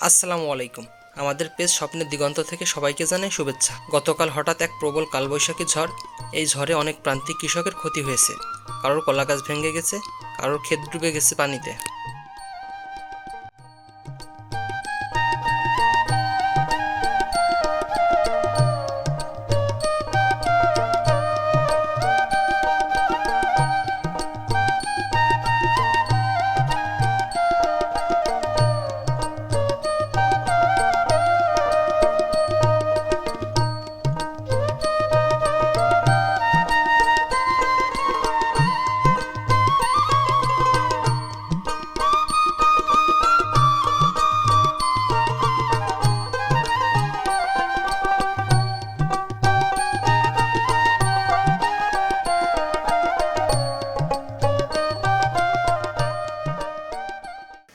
আসসালামু আলাইকুম। আমাদের পেজ স্বপ্নের দিগন্ত থেকে সবাইকে জানাই শুভেচ্ছা। গতকাল হঠাৎ এক প্রবল কালবৈশাখী ঝড়। এই ঝড়ে অনেক প্রান্তিক কৃষকের ক্ষতি হয়েছে। কারোর কলা গাছ ভেঙে গেছে, কারোর ক্ষেত ডুবে গেছে পানিতে।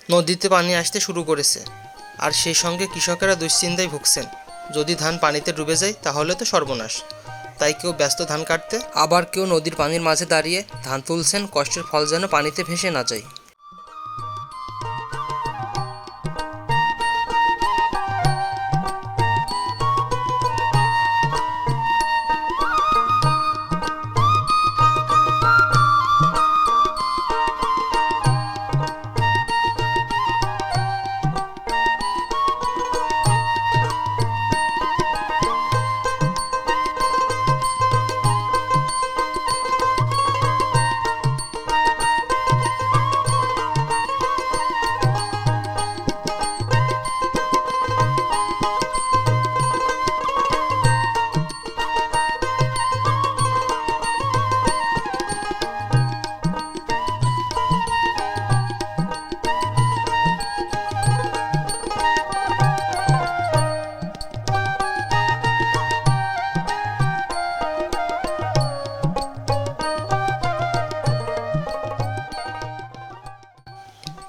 নদীতে পানি আসতে শুরু করেছে। আর সেই সঙ্গে কৃষকেরা দুশ্চিন্তায় ভুগছেন। যদি ধান পানিতে ডুবে যায়, তাহলে তো সর্বনাশ। তাই কেউ ব্যস্ত ধান কাটতে, আবার কেউ নদীর পানির মাঝে দাঁড়িয়ে ধান তুলছেন, কষ্টের ফল যেন পানিতে ভেসে না যায়।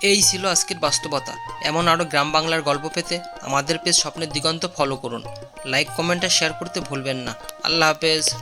এই ছিল আজকের বাস্তবতা। এমন আরও গ্রাম বাংলার গল্প পেতে আমাদের পেজ স্বপ্নের দিগন্ত ফলো করুন। লাইক কমেন্ট আর শেয়ার করতে ভুলবেন না। আল্লাহ হাফেজ।